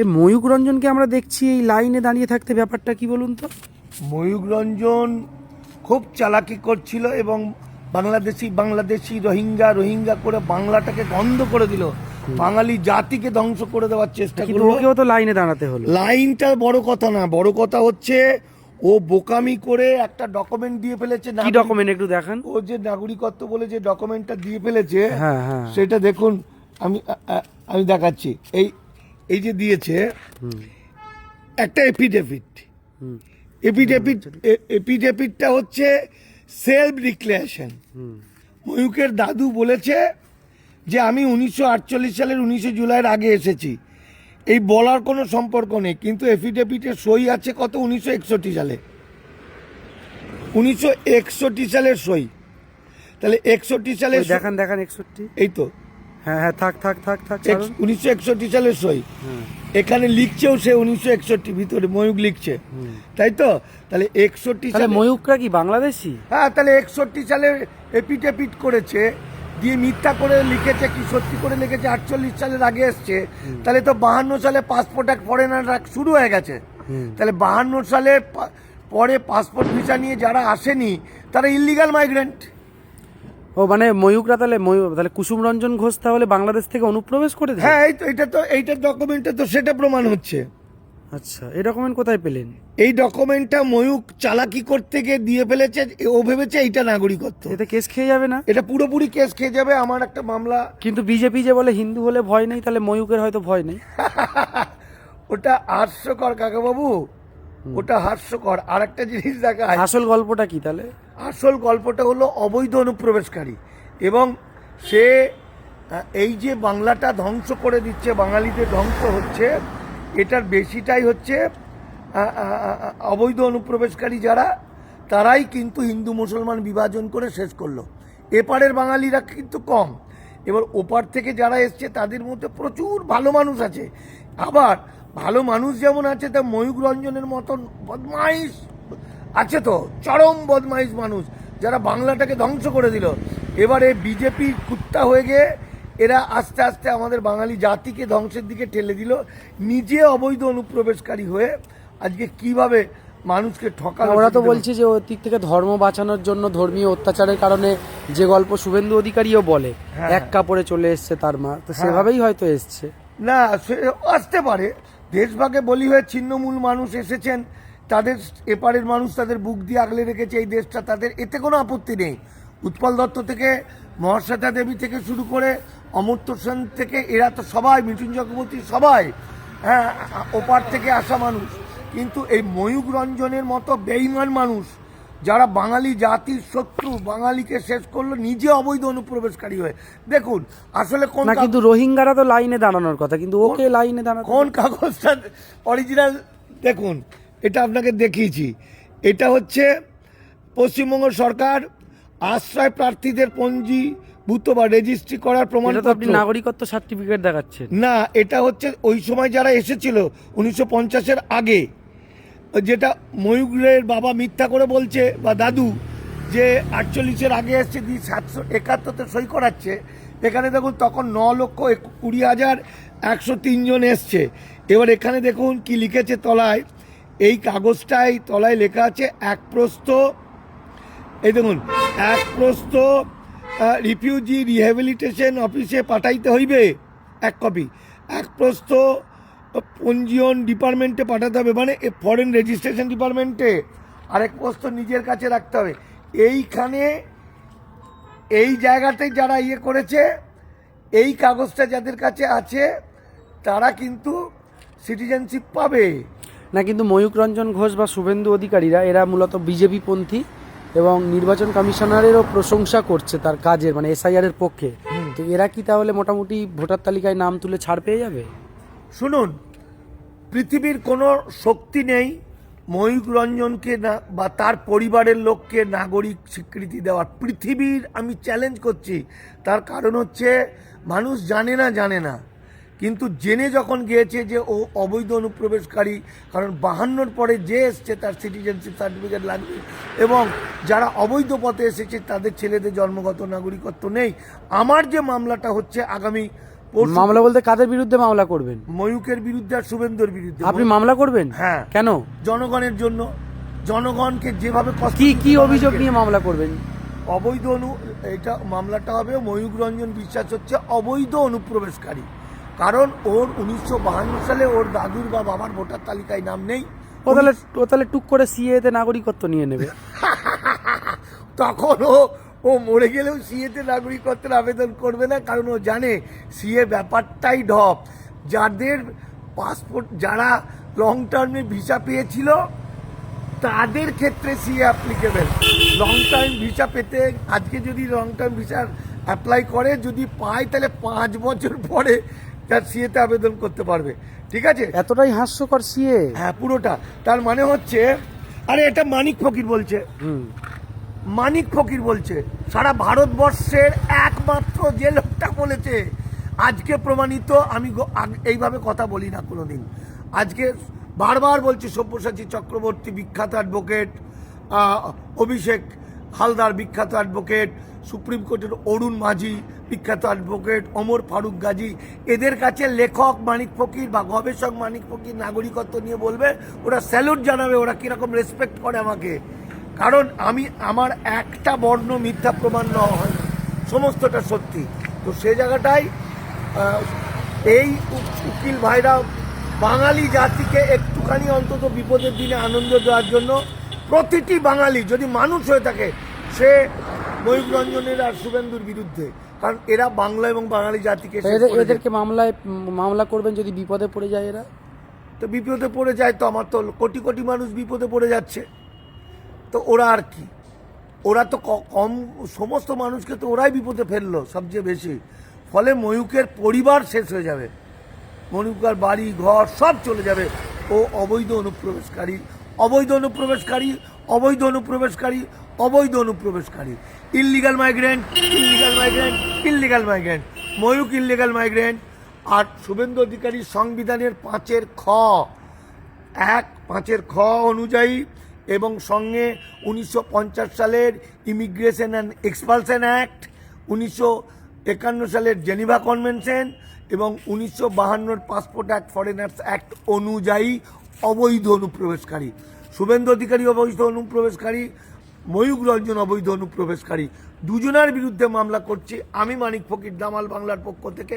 এ ময়ূক রঞ্জনকে আমরা দেখছি এই লাইনে দাঁড়িয়ে থাকতে ব্যাপারটা কি বলুন তো? ময়ূক রঞ্জন খুব চালাকি করছিল এবং বাংলাদেশি বাংলাদেশি রোহিঙ্গা রোহিঙ্গা করে বাংলাটাকে বন্ধ করে দিল। বাঙালি জাতিকে ধ্বংস করে দেওয়ার চেষ্টা করল। ওকেও তো লাইনে দাঁড়াতে হলো। লাইনটা বড় কথা না বড় কথা হচ্ছে ও বোকামি করে একটা ডকুমেন্ট দিয়ে ফেলেছে। কি ডকুমেন্ট একটু দেখান। ও যে নাগরিকত্ব বলে যে ডকুমেন্টটা দিয়ে ফেলেছে হ্যাঁ হ্যাঁ। সেটা দেখুন আমি আমি দেখাচ্ছি। এই এই যে দিয়েছে একটা এপিডেভিট এপিডেভিট এপিডেপিটটা হচ্ছে সেলফ ডিক্লারেশন হুম। ময়ূকের দাদু বলেছে যে আমি উনিশশো আটচল্লিশ সালের উনিশে জুলাইয়ের আগে এসেছি। এই বলার কোনো সম্পর্ক নেই কিন্তু এফিডেভিটের সই আছে কত? উনিশশো একষট্টি সালে। উনিশশো একষট্টি সালের সই। তাহলে একষট্টি সালে দেখান দেখান একষট্টি। এই তো। হ্যাঁ হ্যাঁ থাক থাক থাক থাক উনিশশো একষট্টি সালের সই। এখানে লিখছেও সে উনিশশো একষট্টি ভিতরে ময়ূক লিখছে। তাই তো? তাহলে একষট্টি সালে ময়ূকরা কি বাংলাদেশি? হ্যাঁ তাহলে একষট্টি সালে এপিটেপিট করেছে দিয়ে মিথ্যা করে লিখেছে কি সত্যি করে লিখেছে আটচল্লিশ সালের আগে এসছে। তাহলে তো বাহান্ন সালে পাসপোর্ট এক ফরেনার শুরু হয়ে গেছে। তাহলে বাহান্ন সালে পরে পাসপোর্ট ভিসা নিয়ে যারা আসেনি তারা ইলিগাল মাইগ্রেন্ট ও মানে ময়ূকরা তাহলে ময়ূর তাহলে কুসুম রঞ্জন ঘোষ তাহলে বাংলাদেশ থেকে অনুপ্রবেশ করেছে হ্যাঁ এই তো এটা তো এইটার ডকুমেন্টে তো সেটা প্রমাণ হচ্ছে। আচ্ছা এই ডকুমেন্ট কোথায় পেলেন? এই ডকুমেন্টটা ময়ূক চালাকি করতে গিয়ে দিয়ে ফেলেছে ও ভেবেছে এইটা নাগরিকত্ব। এটা কেস খেয়ে যাবে না? এটা পুরোপুরি কেস খেয়ে যাবে আমার একটা মামলা। কিন্তু বিজেপি যে বলে হিন্দু হলে ভয় নেই তাহলে ময়ূকের হয়তো ভয় নেই। ওটা হাস্যকর কাকাবাবু। ওটা হাস্যকর। আর একটা জিনিস দেখায় আসল গল্পটা কি তাহলে? আসল গল্পটা হলো অবৈধ অনুপ্রবেশকারী এবং সে এই যে বাংলাটা ধ্বংস করে দিচ্ছে বাঙালিদের ধ্বংস হচ্ছে এটার বেশিটাই হচ্ছে অবৈধ অনুপ্রবেশকারী যারা তারাই কিন্তু হিন্দু মুসলমান বিভাজন করে শেষ করল। এপারের বাঙালিরা কিন্তু কম। এবার ওপার থেকে যারা এসছে তাদের মধ্যে প্রচুর ভালো মানুষ আছে। আবার ভালো মানুষ যেমন আছে তা ময়ূক রঞ্জনের মতন বদমাইশ আছে তো চরম বদমাইশ মানুষ। যারা বাংলাটাকে ধ্বংস করে দিল। এবারে বিজেপির কুত্তা হয়ে গিয়ে এরা আস্তে আস্তে আমাদের বাঙালি জাতিকে ধ্বংসের দিকে ঠেলে দিল। নিজে অবৈধ অনুপ্রবেশকারী হয়ে আজকে কীভাবে মানুষকে ঠকা ওরা তো বলছে যে দিক থেকে ধর্ম বাঁচানোর জন্য ধর্মীয় অত্যাচারের কারণে যে গল্প শুভেন্দু অধিকারীও বলে হ্যাঁ। এক কাপড়ে চলে এসছে তার মা। তো সেভাবেই হয়তো এসছে। না সে আসতে পারে। দেশভাগে বলি হয়ে ছিন্নমূল মানুষ এসেছেন, তাদের এপারের মানুষ তাদের বুক দিয়ে আগলে রেখেছে এই দেশটা, তাদের এতে কোনো আপত্তি নেই। উৎপল দত্ত থেকে, মহাশ্বেতা দেবী থেকে শুরু করে অমর্ত্য সেন থেকে, এরা তো সবাই, মিঠুন চক্রবর্তী সবাই হ্যাঁ ওপার থেকে আসা মানুষ। কিন্তু এই ময়ূক রঞ্জনের মতো বেইমান মানুষ যারা বাঙালি জাতির শত্রু বাঙালিকে শেষ করল নিজে অবৈধ অনুপ্রবেশকারী হয়ে। দেখুন আসলে কোন না কিন্তু রোহিঙ্গারা তো লাইনে দাঁড়ানোর কথা কিন্তু ওকে লাইনে দাঁড়ানো কোন কাগজটা অরিজিনাল দেখুন এটা আপনাকে দেখিয়েছি। এটা হচ্ছে পশ্চিমবঙ্গ সরকার আশ্রয় প্রার্থীদের পঞ্জীভূত বা রেজিস্ট্রি করার তো আপনি নাগরিকত্ব সার্টিফিকেট দেখাচ্ছেন। না এটা হচ্ছে ওই সময় যারা এসেছিল উনিশশো পঞ্চাশের আগে। যেটা ময়ূরের বাবা মিথ্যা করে বলছে, বা দাদু, যে আটচল্লিশের আগে এসছে, দিয়ে সাতশো একাত্তরতে সই করাচ্ছে, এখানে দেখুন তখন ন লক্ষ কুড়ি হাজার একশো তিনজন এসছে। এবার এখানে দেখুন কি লিখেছে তলায়, এই কাগজটাই তলায় লেখা আছে, এক প্রস্ত এই দেখুন, এক প্রস্ত রিফিউজি রিহ্যাবিলিটেশন অফিসে পাঠাইতে হইবে, এক কপি এক প্রস্থ পঞ্জীয়ন ডিপার্টমেন্টে পাঠাতে হবে মানে ফরেন রেজিস্ট্রেশন ডিপার্টমেন্টে আরেক প্রস্থ নিজের কাছে রাখতে হবে। এইখানে এই জায়গাতে যারা ইয়ে করেছে এই কাগজটা যাদের কাছে আছে তারা কিন্তু সিটিজেনশিপ পাবে। না কিন্তু ময়ূক রঞ্জন ঘোষ বা শুভেন্দু অধিকারীরা এরা মূলত বিজেপি পন্থী এবং নির্বাচন কমিশনারেরও প্রশংসা করছে তার কাজের মানে এসআইআর এর পক্ষে। তো এরা কি তাহলে মোটামুটি ভোটার তালিকায় নাম তুলে ছাড় পেয়ে যাবে? শুনুন, পৃথিবীর কোনো শক্তি নেই ময়ূক রঞ্জনকে না বা তার পরিবারের লোককে নাগরিক স্বীকৃতি দেওয়ার। পৃথিবীর আমি চ্যালেঞ্জ করছি, তার কারণ হচ্ছে মানুষ জানে না জানে না। কিন্তু জেনে যখন গিয়েছে যে ও অবৈধ অনুপ্রবেশকারী, কারণ বাহান্নর পরে যে এসছে তার সিটিজেনশিপ সার্টিফিকেট লাগবে এবং যারা অবৈধ পথে এসেছে তাদের ছেলেদের জন্মগত নাগরিকত্ব নেই। আমার যে মামলাটা হচ্ছে আগামী মামলা বলতে কাদের বিরুদ্ধে মামলা করবেন? ময়ূকের বিরুদ্ধে আর শুভেন্দুর বিরুদ্ধে। আপনি মামলা করবেন? হ্যাঁ। কেন? জনগণের জন্য জনগণকে যেভাবে কি কি অভিযোগ নিয়ে মামলা করবেন? অবৈধ অনু এটা মামলাটা হবে ময়ূক রঞ্জন বিশ্বাস হচ্ছে অবৈধ অনুপ্রবেশকারী। কারণ ওর উনিশশো বাহান্ন সালে ওর দাদুর বা বাবার ভোটার তালিকায় নাম নেই। ও তাহলে ও তাহলে টুক করে সিএতে নাগরিকত্ব নিয়ে নেবে। তখন ও ও মরে গেলেও সিএতে নাগরিকত্বের আবেদন করবে না কারণ ও জানে সিএ ব্যাপারটাই ঢপ। যাদের পাসপোর্ট যারা লং টার্মে ভিসা পেয়েছিল তাদের ক্ষেত্রে CA applicable long term visa পেতে আজকে যদি লং টার্ম ভিসার অ্যাপ্লাই করে যদি পায় তাহলে পাঁচ বছর পরে তার সিএতে আবেদন করতে পারবে। ঠিক আছে? এতটাই হাস্যকর সিএ। হ্যাঁ পুরোটা। তার মানে হচ্ছে আরে এটা মানিক ফকির বলছে। হুম। মানিক ফকির বলছে, সারা ভারতবর্ষের একমাত্র যে লোকটা বলেছে, আজকে প্রমাণিত, আমি এইভাবে কথা বলি না কোনোদিন। আজকে বারবার বলছি সব্যসাচী চক্রবর্তী বিখ্যাত অ্যাডভোকেট অভিষেক হালদার বিখ্যাত অ্যাডভোকেট সুপ্রিম কোর্টের অরুণ মাঝি বিখ্যাত অ্যাডভোকেট অমর ফারুক গাজী। এদের কাছে লেখক মানিক ফকির বা গবেষক মানিক ফকির নাগরিকত্ব নিয়ে বলবে, ওরা স্যালুট জানাবে, ওরা কীরকম রেসপেক্ট করে আমাকে। কারণ আমি আমার একটা বর্ণ মিথ্যা প্রমাণ নেওয়া হয় সমস্তটা সত্যি। তো সে জায়গাটাই এই উকিল ভাইরা বাঙালি জাতিকে একটুখানি অন্তত বিপদের দিনে আনন্দ দেওয়ার জন্য প্রতিটি বাঙালি যদি মানুষ হয়ে থাকে সে ময়ূর রঞ্জনের আর শুভেন্দুর বিরুদ্ধে। কারণ এরা বাংলা এবং বাঙালি জাতিকে। এদেরকে মামলায় মামলা করবেন যদি বিপদে পড়ে যায় এরা? তো বিপদে পড়ে যায় তো আমার তো কোটি কোটি মানুষ বিপদে পড়ে যাচ্ছে। তো ওরা আর কি? ওরা তো কম, সমস্ত মানুষকে তো ওরাই বিপদে ফেলল সবচেয়ে বেশি। ফলে ময়ূকের পরিবার শেষ হয়ে যাবে। ময়ূকার বাড়ি, ঘর সব চলে যাবে। ও অবৈধ অনুপ্রবেশকারী অবৈধ অনুপ্রবেশকারী অবৈধ অনুপ্রবেশকারী অবৈধ অনুপ্রবেশকারী। Illegal migrant illegal migrant illegal migrant Mayukh illegal migrant আর শুভেন্দু অধিকারী সংবিধানের পাঁচের খ, এক পাঁচের খ অনুযায়ী এবং সঙ্গে উনিশশো পঞ্চাশ সালের ইমিগ্রেশন অ্যান্ড এক্সপালশন অ্যাক্ট উনিশশো একান্ন সালের জেনিভা কনভেনশন এবং উনিশশো বাহান্নর পাসপোর্ট অ্যাক্ট ফরেনার্স অ্যাক্ট অনুযায়ী অবৈধ অনুপ্রবেশকারী। শুভেন্দু অধিকারী অবৈধ অনুপ্রবেশকারী ময়ূক রঞ্জন অবৈধ অনুপ্রবেশকারী। দুজনের বিরুদ্ধে মামলা করছি। আমি মানিক ফকির, দামাল বাংলার পক্ষ থেকে।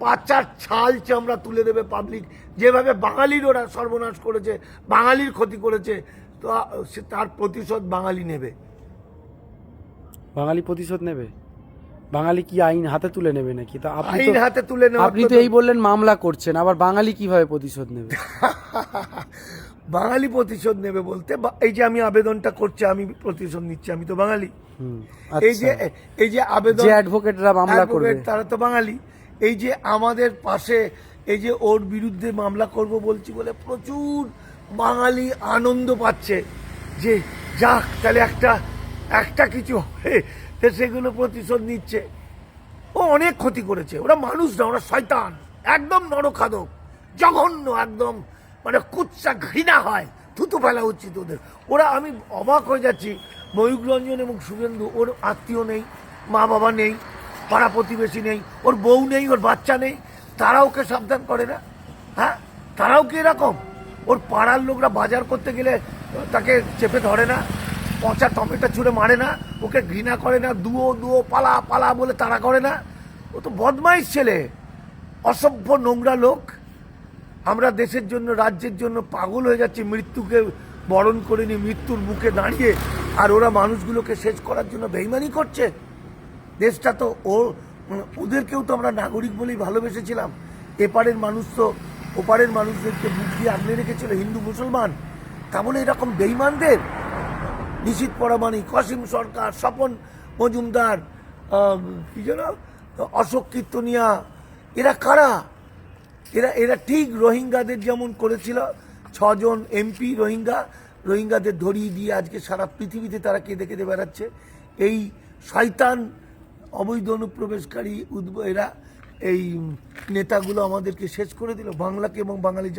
পাচার ছাল চামড়া তুলে দেবে পাবলিক যেভাবে বাঙালির ওরা সর্বনাশ করেছে, বাঙালির ক্ষতি করেছে তো সে তার প্রতিশোধ বাঙালি নেবে। বাঙালি প্রতিশোধ নেবে? বাঙালি কি আইন হাতে তুলে নেবে নাকি? তা আপনি আইন হাতে তুলে নেওয়ার আপনি তো এই বললেন মামলা করছেন আবার বাঙালি কীভাবে প্রতিশোধ নেবে? বাঙালি প্রতিশোধ নেবে বলতে এই যে আমি আবেদনটা করছি আমি প্রতিশোধ নিচ্ছি আমি তো বাঙালি। হুম, এই যে আচ্ছা। এই যে আবেদন যে অ্যাডভোকেটরা মামলা করবে। তারা তো বাঙালি। এই যে আমাদের পাশে এই যে ওর বিরুদ্ধে মামলা করব বলছি বলে প্রচুর বাঙালি আনন্দ পাচ্ছে যে, যাক, তাহলে একটা একটা কিছু হবে সেগুলো প্রতিশোধ নিচ্ছে। ও অনেক ক্ষতি করেছে, ওরা মানুষ না, ওরা শয়তান, একদম নরখাদক, জঘন্য একদম মানে কুচ্চা ঘৃণা হয়, থুতু ফেলা উচিত ওদের। ওরা, আমি অবাক হয়ে যাচ্ছি ময়ূক রঞ্জন এবং শুভেন্দু, ওর আত্মীয় নেই মা বাবা নেই, পাড়া প্রতিবেশী নেই, ওর বউ নেই, ওর বাচ্চা নেই তারা ওকে সাবধান করে না? হ্যাঁ? তারাও কি এরকম? ওর পাড়ার লোকরা বাজার করতে গেলে তাকে চেপে ধরে না, পচা টমেটো ছুঁড়ে মারে না, ওকে ঘৃণা করে না দুও দুও পালা পালা বলে তারা করে না। ও তো বদমাইশ ছেলে, অসভ্য নোংরা লোক। আমরা দেশের জন্য, রাজ্যের জন্য পাগল হয়ে যাচ্ছি, মৃত্যুকে বরণ করে নিয়ে মৃত্যুর মুখে দাঁড়িয়ে। আর ওরা মানুষগুলোকে শেষ করার জন্য বেইমানি করছে। দেশটা তো ও ওদেরকেও তো আমরা নাগরিক বলেই ভালোবেসেছিলাম। এপারের মানুষ তো ওপারের মানুষদেরকে বুক দিয়ে আগলে রেখেছিল হিন্দু মুসলমান তা বলে এরকম বেইমানদের নিশীত পরামানি কসিম সরকার, স্বপন মজুমদার কি যেন? অশোক কীর্তনিয়া, এরা কারা? এরা এরা ঠিক রোহিঙ্গাদের যেমন করেছিল, ছজন এমপি রোহিঙ্গা, রোহিঙ্গাদের ধরিয়ে দিয়ে আজকে সারা পৃথিবীতে তারা কেঁদে কেঁদে বেড়াচ্ছে। এই শয়তান অবৈধ অনুপ্রবেশকারী উদ্ব এরা এই নেতাগুলো আমাদেরকে শেষ করে দিল। বাংলাকে এবং বাঙালি